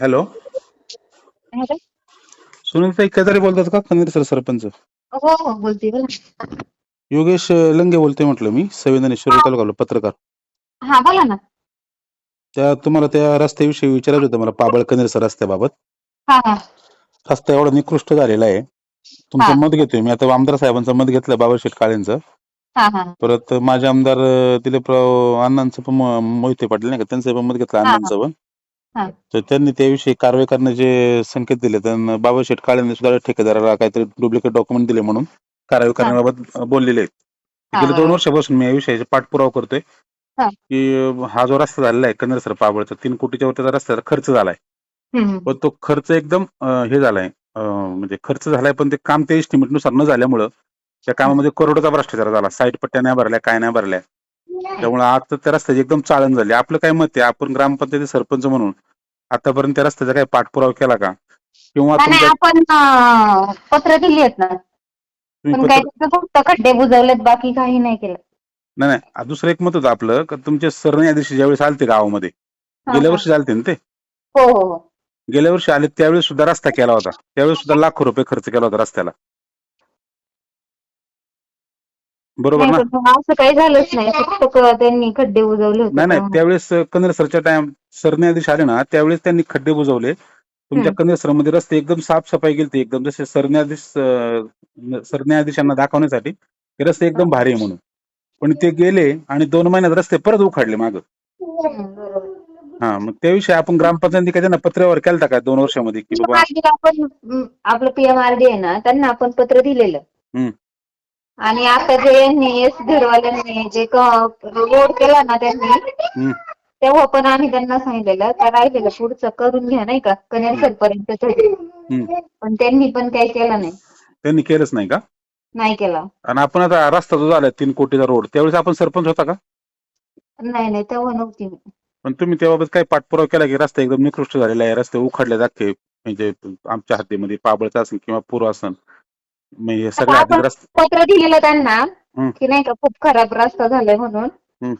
Hello. Hello. सुनीलताई केदारे बोलतात का? कनेर सर सरपंच. हो हो बोलते बोला. योगेश लंगे बोलतोय म्हटलं मी संवेदना शिरोळ तालुका पत्रकार. हा बोला ना. त्या तुम्हाला त्या रस्त्याविषयी विचारायचं होतं मला पाबळ कनेरसर रस्त्याबाबत. हा हा. रस्ता एवढा निकृष्ट झालेला आहे. तुमचं. मत घेतोय मी आता आमदार साहेबांचं मत घेतलं बाबाशेठ काळेंचं. हा हा. परत माझे आमदार दिलीपराव अण्णांचं पण मोहिते पाटील नाही का? त्यांचं पण मत घेतलं. अण्णांचं पण. हा. तर त्यांनी त्याविषयी कारवाई करण्याचे संकेत दिले तर बाबाशेठ काळेंनी सुद्धा ठेकेदाराला काहीतरी डुप्लिकेट डॉक्युमेंट दिले म्हणून कारवाई करण्याबाबत बोललेले आहेत हा, गेल्या दोन बरोबर. वर्षापासून मी या विषयाचा पाठपुरावा करतोय हा. की अं, हा जो रस्ता झालेला आहे कन्नरसर पाबळचा तीन कोटीच्या वरचा रस्त्याचा खर्च झालाय हम्म. पण तो खर्च एकदम अं, हे झालाय अं, म्हणजे खर्च झालाय पण ते काम ते estimate नुसार न झाल्यामुळं त्या कामामध्ये करोडोचा भ्रष्टाचार झाला साईड पट्ट्या नाही भरल्या काय नाही भरल्या त्यामुळे आता त्या रस्त्याची एकदम चाळण झाली. आपलं काय मत आहे? आपण ग्रामपंचायती सरपंच म्हणून आतापर्यंत त्या रस्त्याचा काही पाठपुरावा केला का? किंवा नाही तुमच्या आपण अं, पत्र दिली आहेत ना. तुम्ही पण काय पत्र- तिथं फक्त खड्डे बुजवलेत बाकी काही नाही केलं. नाही नाही. आ, दुसरं एक मत होतं आपलं का तुमचे सरन्यायाधीश ज्यावेळेस आलते गावामध्ये हा, गेल्या हा. वर्षी आलते ना ते? हो हो हो. गेल्या वर्षी आले त्यावेळेस सुद्धा रस्ता केला होता. त्यावेळेस सुद्धा लाखो रुपये खर्च केला होता रस्त्याला. बरोबर नाही ना पण असं काही झालंच नाही फक्त क- त्यांनी खड्डे बुजवले होते नाही नाही त्यामुळे. त्यावेळेस कन्नड सरच्या टाइम सरन्यायाधीश आले ना त्यावेळेस त्यांनी खड्डे बुजवले तुमच्या. कन्नड सरमध्ये रस्ते एकदम साफसफाई केली एकदम जसे सरन्यायाधीश अं, सरन्यायाधीशांना दाखवण्यासाठी हे रस्ते एकदम भारी आहे म्हणून पण ते गेले आणि दोन महिन्यात रस्ते परत उखाडले मागं हम्म, बरोबर. हा मग त्याविषयी आपण ग्रामपंचायती काय त्यांना पत्रावर केलता का दोन वर्षामध्ये की बाबा PMRD आपण हम्म, आपलं पीएमआरडी आहे ना त्यांना आपण पत्र दिलेलं हम्म. आणि आता जे यांनी एस घरवाल्यांनी जे रोड केला ना त्यांनी. तेव्हा पण आम्ही त्यांना सांगितलेलं का राहिलेलं पुढचं करून घ्या नाही का कनेरसर पर्यंत. पण त्यांनी पण काही केलं नाही. त्यांनी केलंच नाही का? नाही केला. आणि आपण आता रस्ता जो झालाय तीन कोटीचा रोड त्यावेळेस आपण सरपंच होता का? नाही नाही तेव्हा नव्हती मी. पण तुम्ही त्याबाबत काही पाठपुरावा केला की रस्ता एकदम निकृष्ट झालेला आहे रस्ते उखडले जाते म्हणजे आमच्या हद्दीमध्ये पाबळचा असेल किंवा पूर असेल म्हणजे आपण पत्र दिलेलं त्यांना. की नाही का खूप खराब रस्ता झालाय म्हणून.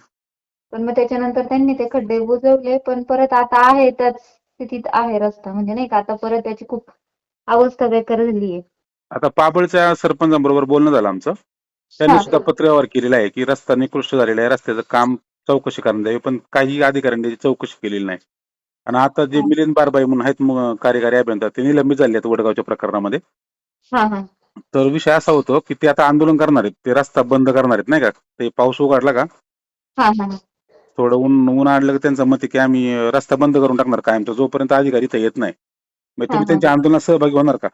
पण मग त्याच्यानंतर त्यांनी ते खड्डे बुजवले पण परत आता आहे त्याच स्थितीत आहे रस्ता म्हणजे नाही का आता परत त्याची खूप अवस्था बेकार झाली आहे आता पाबळच्या सरपंचांबरोबर बोलणं झालं आमचं त्यांनी हा. सुद्धा पत्रावर केलेलं आहे की रस्ता निकृष्ट झालेला आहे रस्त्याचं काम चौकशी करण्यात यावी पण काही अधिकाऱ्यांनी त्याची चौकशी केलेली नाही आणि आता जे हा. मिलिंद बारबाई म्हणून आहेत कार्यकारी अभियंता ते निलंबित झाले आहेत वडगावच्या प्रकरणामध्ये हा हा तर विषय असा होतो की ते आता आंदोलन करणार आहेत. ते रस्ता बंद करणार आहेत नाही का? ते पाऊस उघडला का? हा हा. थोडं ऊन ऊन आणलं की त्यांचं मत आहे की आम्ही रस्ता बंद करून टाकणार कायम. तर जोपर्यंत अधिकारी इथं येत नाही मग हा, तुम्ही हा. त्यांच्या आंदोलनात सहभागी होणार का?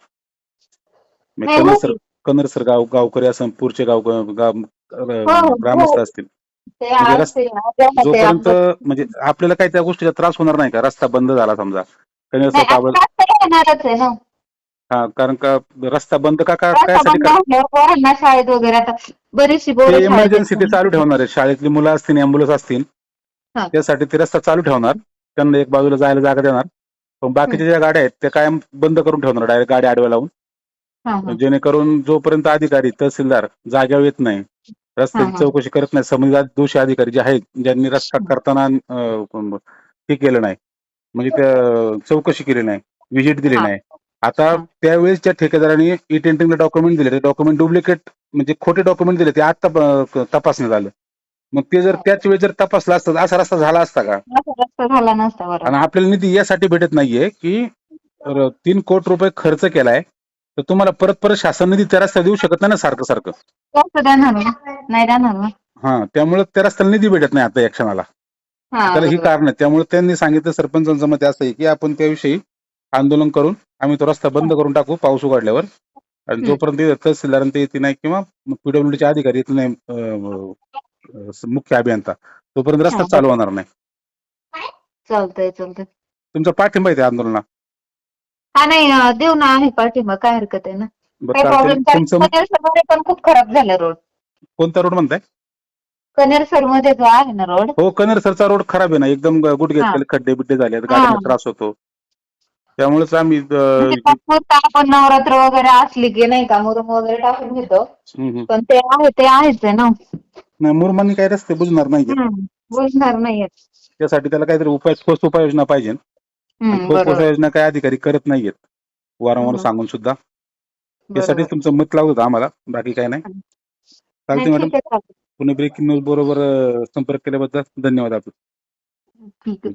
मग नाही, हो. सर की. कन्नर सर गाव गावकरी असं पुरचे गाव गाव- हो, हो. ग्रामस्थ असतील. ते म्हणजे आज ते- जोपर्यंत म्हणजे आपल्याला काही त्या गोष्टीचा त्रास होणार नाही का? रस्ता बंद झाला समजा. कन्नर सर नाही, येणारच आहे ना हा कारण का रस्ता बंद का का रस्ता कायसाठी बंद का झाल्यावर पोरांना शाळेत वगैरे आता बरीचशी ते इमर्जन्सी ते चालू ठेवणार आहे शाळेतली मुलं असतील अँब्युलन्स असतील हा. त्यासाठी ते रस्ता चालू ठेवणार त्यांना एक बाजूला जायला जागा देणार पण बाकीच्या ज्या गाड्या आहेत त्या कायम बंद करून ठेवणार डायरेक्ट गाडी आडव्या लावून हा, हा. जेणेकरून जोपर्यंत अधिकारी तहसीलदार जाग्यावर येत नाही रस्त्याची हा, हा. चौकशी करत नाही संबंधित दोषी अधिकारी जे आहेत ज्यांनी रस्ता हं. करताना अं, हे केलं नाही म्हणजे त्या चौकशी केली नाही व्हिजिट दिली हा. नाही आता. त्यावेळेस ज्या ठेकेदारांनी ई टेंटिंगला डॉक्युमेंट दिले. ते डॉक्युमेंट डुप्लिकेट म्हणजे खोटे डॉक्युमेंट दिले ते आता तपासण्यात आलं. मग ते जर त्याच वेळेस जर तपासलं असतं असा रस्ता झाला असता का? असा रस्ता झाला नसता आणि आपल्याला निधी यासाठी भेटत नाहीये की तीन कोटी रुपये खर्च केलाय तर तुम्हाला परत परत शासन निधी त्या रस्त्याला देऊ शकत नाही ना सारखं सारखं? नाही हा त्यामुळे त्या रस्त्याला निधी भेटत नाही आता या क्षणाला. त्याला ही. कारण आहे. त्यामुळे त्यांनी सांगितलं सरपंचांचं मत असं आहे की आपण त्याविषयी आंदोलन करून आम्ही तो रस्ता बंद करून टाकू पाऊस उघडल्यावर. आणि. जोपर्यंत इथं तहसीलदार ते येते नाही किंवा पीडब्ल्यूडीचे अधिकारी येत नाही अं, अं, मुख्य अभियंता तोपर्यंत रस्ता हा. चालू होणार नाही. चालतंय चालतंय. तुमचा पाठिंबा आहे त्या आंदोलनात हा नाही अं, देऊ ना आहे पाठिंबा काय हरकत आहे ना. बरं काही चालतंय. प्रॉब्लेम तुमचं मध्ये पण खूप खराब झाला रोड. कोणता रोड म्हणताय? कनेरसरमध्ये जो आहे ना रोड. हो कनेर सरचा रोड खराब आहे ना. एकदम गुडघे हा. खड्डे बिड्डे झाले हा. त्रास होतो. त्यामुळेच आम्ही म्हणजे आपण नवरात्र वगैरे असली की नाही का मुरुम वगैरे टाकून घेतो. पण ते आहे ते आहेच आहे ना. नाही मुरमानी काय रस्ते बुजणार नाही बुजणार नाही त्यासाठी त्याला काहीतरी उपाय ठोस उपाययोजना पाहिजे. हम्म, उपाययोजना काही अधिकारी करत नाहीयेत. वारंवार सांगून सुद्धा. यासाठी तुमचं मत लावत होतं आम्हाला. बाकी काय नाही. चालते मॅडम. पुणे ब्रेकिंग न्यूज बरोबर संपर्क केल्याबद्दल धन्यवाद आपण ठीक आहे.